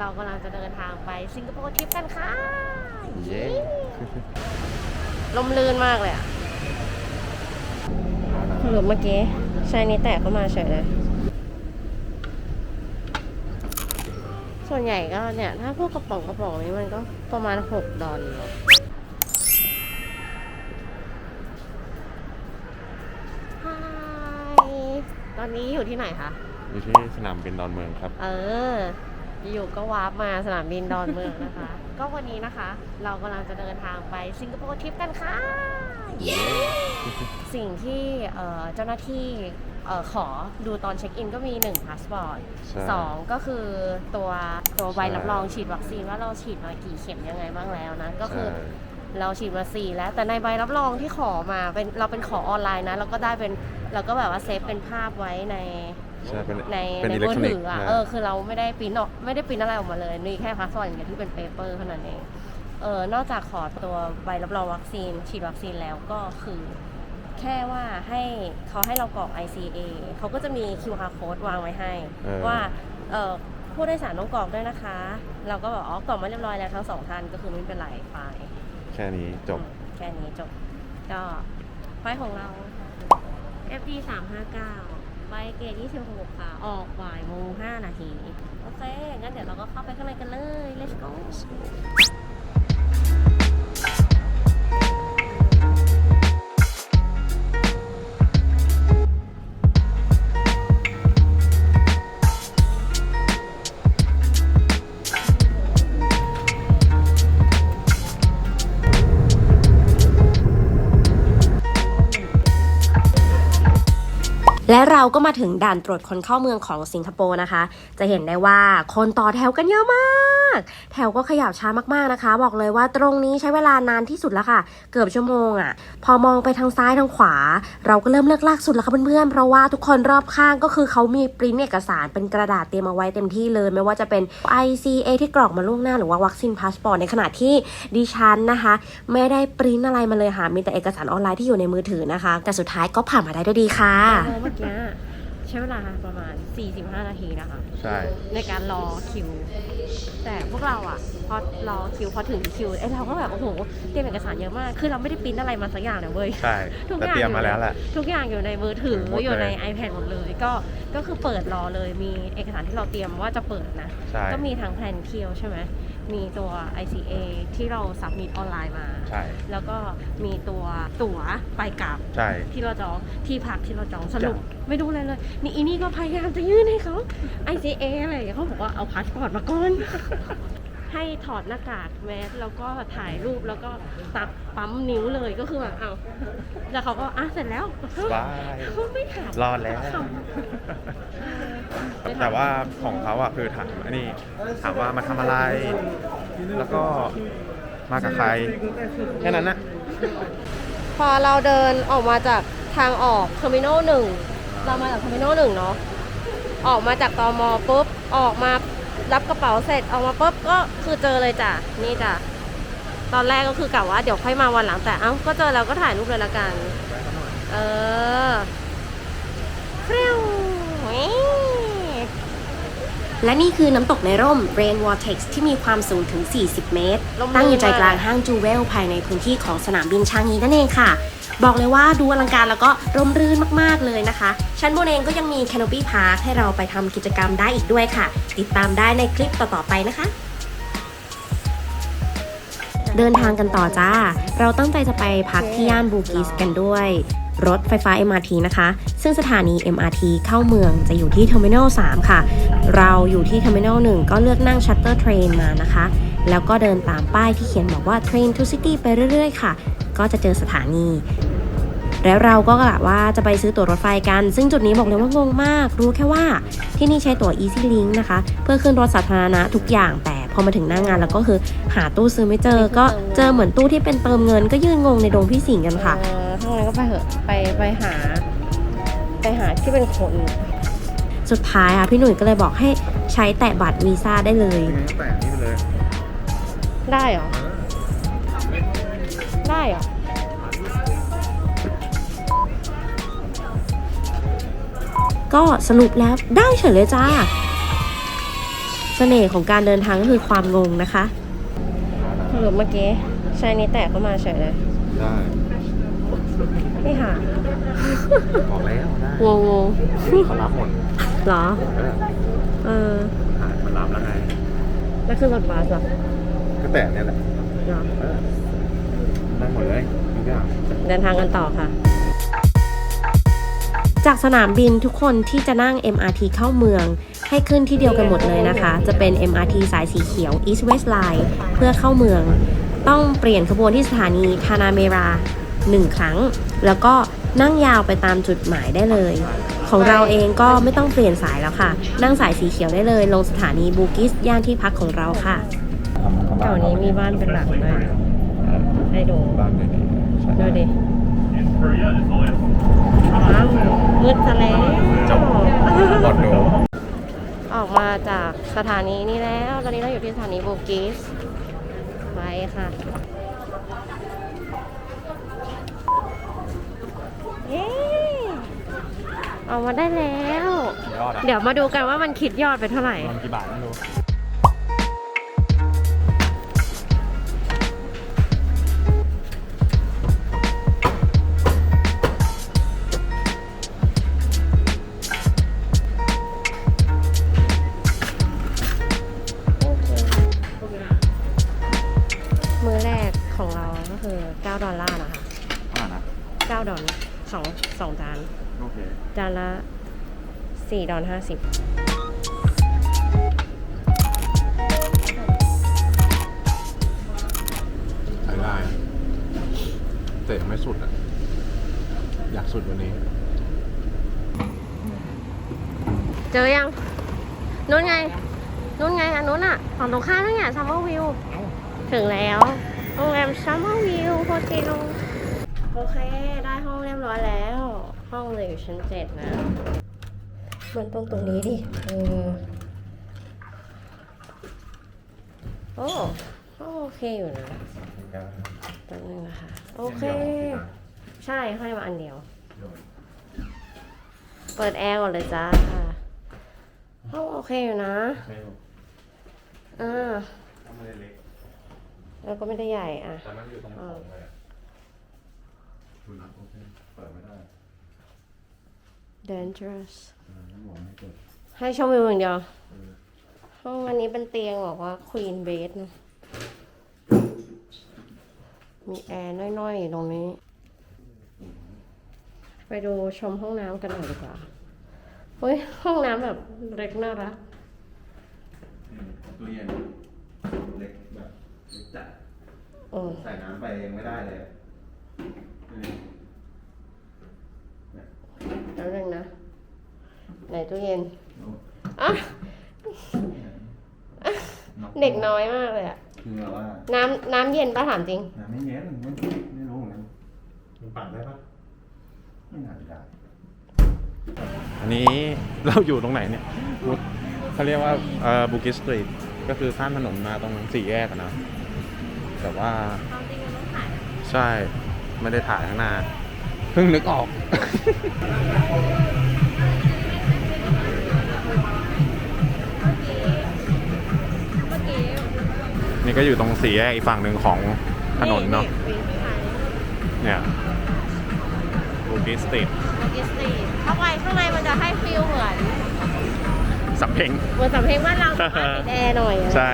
เรากำลังจะเดินทางไปสิงคโปร์ทริปกันค่ะ เย้ ลมลื่นมากเลยอะหรือเมื่อกี้ชายนี้แตกเข้ามาเฉยเลย ส่วนใหญ่ก็เนี่ย ถ้าพวกกระป๋องกระป๋องนี้มันก็ประมาณ 6 ดอลลาร์ฮายตอนนี้อยู่ที่ไหนคะ อยู่ที่สนามบินดอนเมืองครับ เออ อยู่ก็วาร์ปมาสนามบินดอนเมืองนะคะ ก็วันนี้นะคะ เรากำลังจะเดินทางไปสิงคโปร์ทริปกันค่ะ สิ่งที่เอ่อเจ้าหน้าที่เอ่อขอดูตอนเช็คอินก็มี1พาสปอร์ตใช่ สองก็คือตัวตัวใบใช่รับรองฉีดวัคซีนว่าเราฉีดมากี่เข็มยังไงบ้างแล้วนะ ก็คือ ใช่ เราฉีดมาสี่แล้วแต่ในใบรับรองที่ขอมาเป็นเราเป็นขอออนไลน์นะเราก็ได้เป็นเราก็แบบว่าเซฟเป็นภาพไว้ใน ใช่เป็นในเป็นในอิเล็กมือทรอนิถืกอส์อะนะ เออคือเราไม่ได้ปริ้นออกไม่ได้ปริ้นอะไรออกมาเลย มีแค่พาสปอร์ตอย่างเดียวที่เป็นเปเปอร์เท่านั้นเองเออนอกจากขอตัวใบรับรองวัคซีน ฉีดวัคซีนแล้วก็คือ แค่ว่าให้เขาให้เรากรอก ICA เขาก็จะมี QR code วางไว้ให้ เออ ว่าเออผู้โดยสารต้องกรอกด้วยนะคะ เราก็บอกอ๋อกรอกมาเรียบร้อยแล้วทั้งสองท่านก็คือไม่เป็นไรไป แค่นี้จบอืมแค่นี้จบ ก็ไฟล์ของเรา FD 359 ใบเกต26ค่ะ ออกบ่ายโมง5นาที โอเค งั้นเดี๋ยวเราก็เข้าไปข้างในกันเลย let's go และเราก็มาถึงด่านตรวจคนเข้าเมืองของสิงคโปร์นะคะ จะเห็นได้ว่าคนต่อแถวกันเยอะมาก แถวก็ขยับช้ามากๆนะคะ บอกเลยว่าตรงนี้ใช้เวลานานที่สุดแล้วค่ะ เกือบชั่วโมงอะ่ะ พอมองไปทางซ้ายทางขวา เราก็เริ่มเลิกลากสุดแล้วค่ะเพื่อนๆ เพราะว่าทุกคนรอบข้างก็คือเขามีปริ้นเอกสารเป็นกระดาษเตรียมเอาไว้เต็มที่เลย ไม่ว่าจะเป็น ICA ที่กรอกมาล่วงหน้าหรือว่าวัคซีนพาสปอร์ตในขณะที่ดิฉันนะคะ ไม่ได้ปริ้นอะไรมาเลยค่ะมีแต่เอกสารออนไลน์ที่อยู่ในมือถือนะคะ แต่สุดท้ายก็ผ่านมาได้ด้วยดีค่ะเมื่อกี้ใช้เวลาประมาณ 45 นาทีนะคะ ใช่ ในการรอคิว แต่พวกเราอะ พอรอคิวพอถึงคิวไอ้เราก็แบบโอ้โหเตรียมเอกสารเยอะมาก คือเราไม่ได้ปริ้นอะไรมาสักอย่างเลยเว้ย ใช่ทุกแต่อย่างเตรียมมาแล้วแหละ ทุกอย่างอยู่ในมือถือหมดเลย อยู่ใน iPad หมดเลย ก็ก็คือเปิดรอเลยมีเอกสารที่เราเตรียมว่าจะเปิดนะ ใช่ ก็มีทั้งแผนเที่ยวใช่ไหม มีตัว ICA ที่เราสับมิดออนไลน์มา ใช่ แล้วก็มีตัวตั๋วไปกลับใช่ ที่เราจองที่พักที่เราจองสรุปจ้ะไม่ดูอะไรเลย นี่อีนี่ก็พยายามจะยื่นให้เขา ICA อะไรอย่างเงี้ยเขาบอกว่าเอาพาสปอร์ตมาก่อน ให้ถอดหน้ากากแมสแล้วก็ถ่ายรูปแล้วก็ตัดปั๊มนิ้วเลยก็คือแบบเอาแล้วเขาก็อะเสร็จแล้วบายเขาไม่ถามรอดแล้วแต่ว่าของเขาอะคือถามอันนี้ถามว่ามาทำอะไร แล้วก็มากับใคร แค่นั้นนะ พอเราเดินออกมาจากทางออกเทอร์มินอลหนึ่งเรามาจากเทอร์มินอลหนึ่งเนาะออกมาจากตอมอปุ๊บออกมา รับกระเป๋าเสร็จออกมาปุ๊บก็คือเจอเลยจ้ะนี่จ้ะตอนแรกก็คือกะว่าเดี๋ยวค่อยมาวันหลังแต่เอ้าก็เจอแล้วก็ถ่ายรูปเลยละกัน เออเฟรียวแหวและนี่คือน้ำตกในร่ม Rain Vortex ที่มีความสูงถึง 40 เมตรร่มรื่นตั้งอยู่ใจมากกลางห้างจูเวลภายในพื้นที่ของสนามบินชางงีนั่นเองค่ะ บอกเลยว่าดูอลังการแล้วก็ร่มรื่นมากๆเลยนะคะ ชั้นบนเองก็ยังมี Canopy Park ให้เราไปทำกิจกรรมได้อีกด้วยค่ะ ติดตามได้ในคลิปต่อๆไปนะคะ เดินทางกันต่อจ้า เราตั้งใจจะไปพักที่ย่านบูกิสกันด้วยรถไฟฟ้า MRT นะคะ ซึ่งสถานี MRT เข้าเมืองจะอยู่ที่เทอร์มินอล3ค่ะ เราอยู่ที่เทอร์มินอล1ก็เลือกนั่งชัตเตอร์เทรนมานะคะ แล้วก็เดินตามป้ายที่เขียนบอกว่า Train to City ไปเรื่อยๆ ค่ะ ก็จะเจอสถานี แล้วเราก็กะว่าจะไปซื้อตั๋วรถไฟกัน ซึ่งจุดนี้บอกเลยว่างงมาก รู้แค่ว่าที่นี่ใช้ตั๋ว Easy Link นะคะ เพื่อขึ้นรถสาธารณะทุกอย่างแต่พอมาถึงหน้างานแล้วก็คือหาตู้ซื้อไม่เจอ ก็เจอเหมือนตู้ที่เป็นเติมเงินก็ยืนงงในดงพี่สิงห์กันค่ะเออถ้างั้นก็ไปเถอะไปไปหา ไปหาที่เป็นคนสุดท้ายอะพี่หนุ่ยก็เลยบอกให้ใช้แตะบัตรวีซ่าได้เลย แต่นี่ไปเลยได้เหรอได้เหรอ ก็สรุปแล้วได้เฉยเลยจ้าเสน่ห์ของการเดินทางก็คือความงงนะคะสรุปเมื่อกี้ชายนี้แตกก็มาเฉยเลยได้นี่ค่ะบอกแล้วได้งงงเขารับหมดๆเหรอ เออเออหายมันรับแล้วไงแล้วขึ้นรถบัสเหรอก็แต่เนี่ยแหละเหรอเออได้หมดเลยทุกอย่างเดินทางกันต่อค่ะ จากสนามบินทุกคนที่จะนั่ง MRT เข้าเมือง ให้ขึ้นที่เดียวกันหมดเลยนะคะ จะเป็น MRT สายสีเขียว East West Line เพื่อเข้าเมือง ต้องเปลี่ยนขบวนที่สถานีทานาเมรา 1 ครั้ง แล้วก็นั่งยาวไปตามจุดหมายได้เลย ของเราเองก็ไม่ต้องเปลี่ยนสายแล้วค่ะ นั่งสายสีเขียวได้เลย ลงสถานีบูกิสย่านที่พักของเราค่ะแถวนี้มีบ้านเป็นหลักเลยให้ดูบ้านเลยดีใช่ดูดิ ว้าวมืดซะแล้วจบหมดดูออกมาจากสถานีนี้แล้ว ตอนนี้เราอยู่ที่สถานีโบกิสไปค่ะเย้ออกมาได้แล้ว ยอดอะเดี๋ยวมาดูกันว่ามันคิดยอดไปเท่าไหร่ มันกี่บาทไม่รู้ คือ 9 ดอลลาร์นะคะ อ่านะ9ดอลสองสองจาน โอเคจานละ 4 ดอล50 ใช้ได้แต่ยังไม่สุดอะ อยากสุดวันนี้ เจอยังนู้นไงนู้นไงอันนู้นอะ ฝั่งตรงข้ามนั่นไงซัมเมอร์วิว ถึงแล้วโรงแรม ซัมเมอร์วิวโฮเทลโอเค ได้ห้องเรียบร้อยแล้ว ห้องเลยอยู่ชั้นเจ็ดนะ มันตรงตรงนี้ดิเออโอ้ห้องโอเคอยู่นะแป๊บนึงนะคะ โอเค ใช่ให้มาอันเดียว เปิดแอร์ก่อนเลยจ้าห้องโอเคอยู่นะอ่าไม่ได้เล็ก แล้วก็ไม่ได้ใหญ่อะ แต่มันอยู่ตรงโถงเลยอะดูนะโอเคเปิดไม่ได้ dangerous เออต้องบอกไม่เปิดให้ชมวิวอย่างเดียวห้องอันนี้เป็นเตียงบอกว่า queen bed นะ มีแอร์น้อยๆอยู่ตรงนี้ ไปดูชมห้องน้ำกันหน่อยดีกว่าเฮ้ย ห้องน้ำแบบเล็กน่ารัก ตู้เย็นเล็กแบบเล็กจัด เออ ใส่น้ำไปยังไม่ได้เลยนี่แล้วนึงนะ ไหนตู้เย็นอะเด็กน้อยมากเลยอะคือแบบว่า น้ำน้ำเย็นป้าถามจริง น้ำไม่เย็นไม่ไม่รู้เหมือนกันมันปั่นได้ปะไม่น่าจะได้อันนี้เราอยู่ตรงไหนเนี่ยบุเขาเรียกว่าเอ่อบุกิสตรีทก็คือข้ามถนนมาตรงสี่แยกอะนะ แต่ว่า ใช่ ไม่ได้ถ่ายข้างหน้า เพิ่งนึกออก นี่ก็อยู่ตรงสี่แยกอีกฝั่งหนึ่งของถนนเนาะ เนี่ยบูกิสติดโอเคสตรีทเข้าไปข้างในมันจะให้ฟิลเหมือนสับเพงเหมือนสำเพ็งบ้านเราแต่ว่าติดแอร์หน่อยอะ ใช่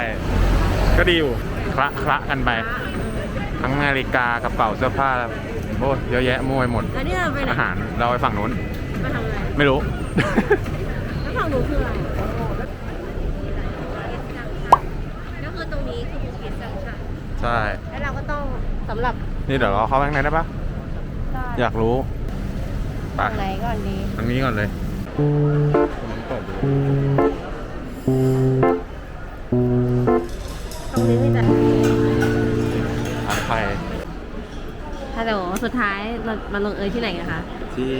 ก็ดีอยู่ คละคละกันไป ทั้งนาฬิกากระเป๋าเสื้อผ้าโอ้ยเยอะแยะมั่วไปหมด แล้วนี่เราไปไหนอาหารเราไปฝั่งนู้น มาทำอะไรไม่รู้ แล้วฝั่งหนูคืออะไรก็คือตรงนี้คือภูเก็ตจังชันใช่ แล้วเราก็ต้องสำหรับนี่เดี๋ยวเราเข้าไปข้างในได้ปะอยากรู้ไปตรงไหนก่อนดีอันนี้ก่อนเลยเปิดดู สุดท้ายเรามาลงเอยที่ไหนกันคะ ที่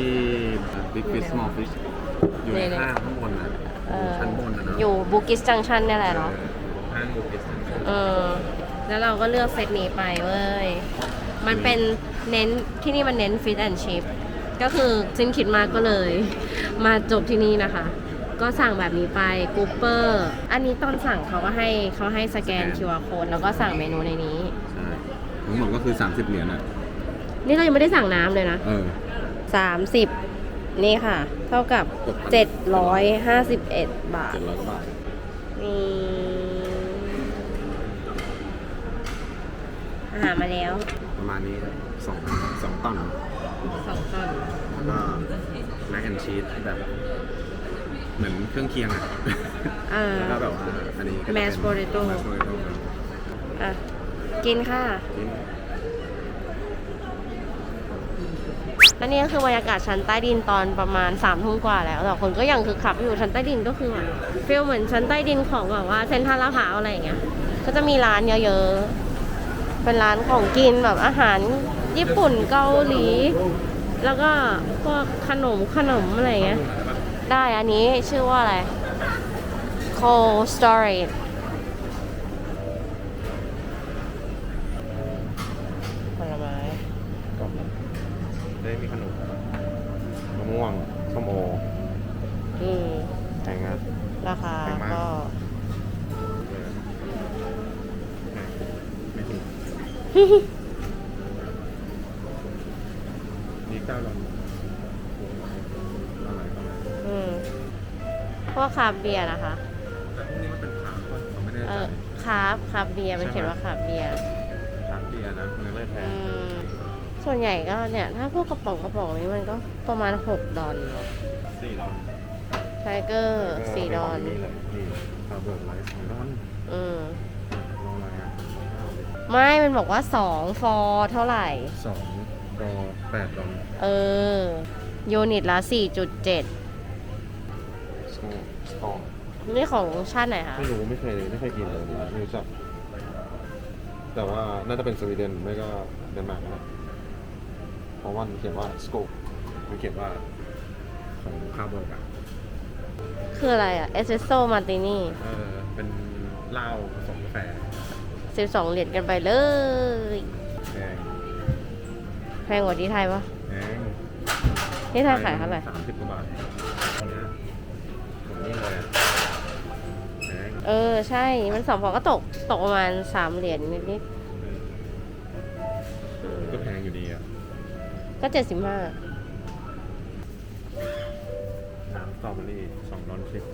Big Fish Small Fish อยู่ในห้างข้างบนนะเออชั้นบนนะเนาะอยู่บูกิสจังชันเนี่ยแหละเนาะห้างบูกิสเออแล้วเราก็เลือกเซตนี้ไปเว้ย มันเป็นเน้นที่นี่มันเน้นฟิตแอนชิพก็คือซินคิดมากก็เลย มาจบที่นี่นะคะ ก็สั่งแบบนี้ไปกูเปอร์ อันนี้ตอนสั่งเขาก็ให้เขาให้สแกน QR code แล้วก็สั่งเมนูในนี้ ใช่ทั้งหมดก็คือ 30 เหรียญอะ นี่เรายังไม่ได้สั่งน้ำเลยนะเออ30นี่ค่ะ เท่ากับ751บาท700กว่าบาทนี่อาหารมาแล้วประมาณนี้สองสองตอนสองต้นแล้วก็แมคแอนชีสแบบ เหมือนเครื่องเคียงอะเออแล้วก็แบบว่าอันนี้ก็จะเป็น Mashed potato Mashed potato ครับอะ กินค่ะกิน และนี่ก็คือบรรยากาศชั้นใต้ดินตอนประมาณสามทุ่มกว่าแล้วแต่คนก็ยังคือขับอยู่ชั้นใต้ดินก็คือเหมือนฟีลเหมือนชั้นใต้ดินของแบบว่าเซ็นทรัลลาดพร้าวอะไรอย่างเงี้ย ก็จะมีร้านเยอะๆ เป็นร้านของกินแบบอาหารญี่ปุ่นเกาหลี แล้วก็พวกขนมขนมอะไรเงี้ย ได้อันนี้ชื่อว่าอะไร Cold Storage นี่เก้าดอลอะไรอะไรอืมพวกคาร์บเบียร์นะคะแต่พวกนี้มันเป็นขาป่ะผมไม่แน่เอใจอคาร์บคาร์บเบียร์มันใช่ไหมเขียนว่าคาร์บเบียร์ขาเบียร์นะมันเลยแพอืงมส่วนใหญ่ก็เนี่ย ถ้าพวกกระป๋องกระป๋องนี้มันก็ประมาณ 6 ดอลสี่ดอลไทเกอร์สี่ดอล นี่เลยนี่คาร์เบิร์ดไลท์สองดอลอืม ลองอะไรอะไม่ มันบอกว่า2ฟอร์เท่าไหร่ สองดอแปดดอลเออ ยูนิตละ 4.7สโก้สกอร์นี่ของชาติไหนคะไม่รู้ไม่เคยไม่เคยกินเลยไม่รู้จัก แต่ว่าน่าจะเป็นสวีเดนไม่ก็เดนมาร์กนะเพราะว่ามันเขียนว่าสโกปมันเขียนว่าของคาร์เบิร์กอะคืออะไรอะเอสเ e รสโซ่มาตินี่ เออเป็นเหล้าผสมกาแฟ 12 เหรียญกันไปเลยแพงแพงกว่าที่ไทยปะแพงที่ไทยขายเท่าไหร่สามสิบกว่าบาทตอนเนี้ยผมนี่เลยอะแพงเออ ใช่ มันสองฟองก็ตก ตกประมาณ3เหรียญนิดก็แพงอยู่ดีอะๆก็75น้ำสตรอเบอรี่สองดอนสิบ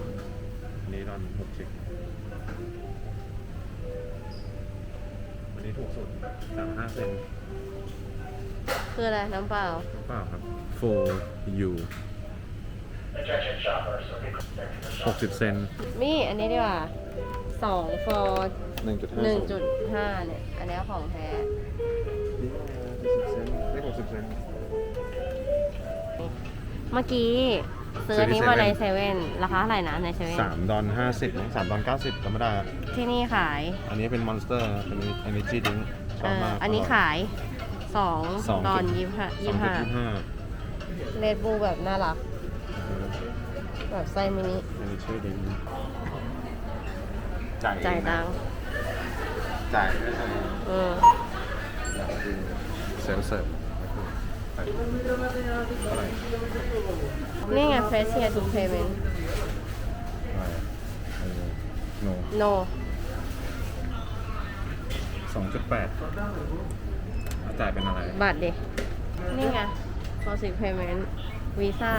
อันนี้ดอนหกสิบ อันนี้ถูกสุดสามห้าเซนคืออะไรน้ำเปล่าหรือเปล่าครับ for you หกสิบเซนนี่อันนี้ดีกว่าสองฟอร์หนึ่งจุดห้าหนึ่งจุดห้าเนี่ย อันนี้ของแท้เซนได้หกสิบเซนเมื่อกี้ ซื้ออันนี้มาในเซเว่นราคาเท่าไหร่นะในเซเว่นสามดอนห้าสิบสามดอนเก้าสิบจำไม่ได้อะที่นี่ขาย อันนี้เป็นมอนสเตอร์เป็น energy drink ชเออบอมากอันนี้ขายสองสองดอนจุดยี่ห้าสอยี่งจุดห้ายี่ห้าเรดบูแบบน่ารัก แบบไส้มินิ energy drink จ่ายเองจ่ายตังค์จ่ายไม่ใช่อืมเซลเสิร์ฟเท่าไหร่ นี่ไง Fresh Here to Payment โน no สองจุดแปดจ่ายเป็นอะไร บัตรดิ นี่ไง Positive Payment Visa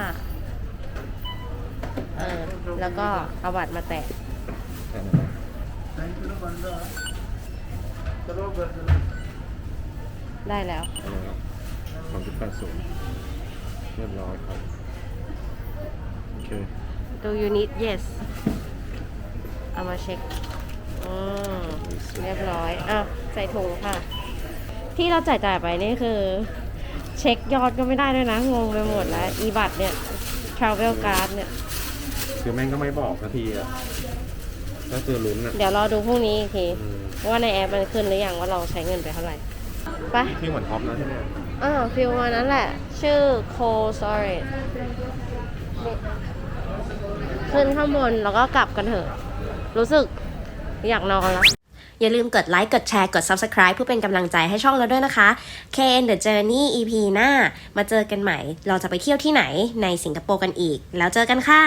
เออ แล้วก็เอาบัตรมาแตะจ่ายเป็นอะไรได้แล้วอะไร ครับสองจุดแปดศูนย์เรียบร้อยครับ โอเค Do you need yes เอามาเช็คอืมเรียบร้อยอะใส่ถุงค่ะ ที่เราจ่ายจ่ายๆไปนี่คือ เช็คยอดก็ไม่ได้ด้วยนะ งงไปหมดแล้ว อีบัตรเนี่ย Travel Card เนี่ย คือแม่งก็ไม่บอกสักทีอะก็คือลุ้นอะเดี๋ยวรอดูพรุ่งนี้อีกที อืม ว่าในแอปมันขึ้นหรือยังว่าเราใช้เงินไปเท่าไหร่ ไปที่เหมือนท็อปนะที่เนี่ยอ่าฟิลมานั้นแหละ ชื่อ Cold Storage นี่ขึ้นข้างบนแล้วก็กลับกันเถอะ รู้สึกอยากนอนแล้วอย่าลืมกดไลค์ กดแชร์ กด Subscribe เพื่อเป็นกำลังใจให้ช่องเราด้วยนะคะ KN The Journey EP หน้า มาเจอกันใหม่ เราจะไปเที่ยวที่ไหนในสิงคโปร์กันอีก แล้วเจอกันค่ะ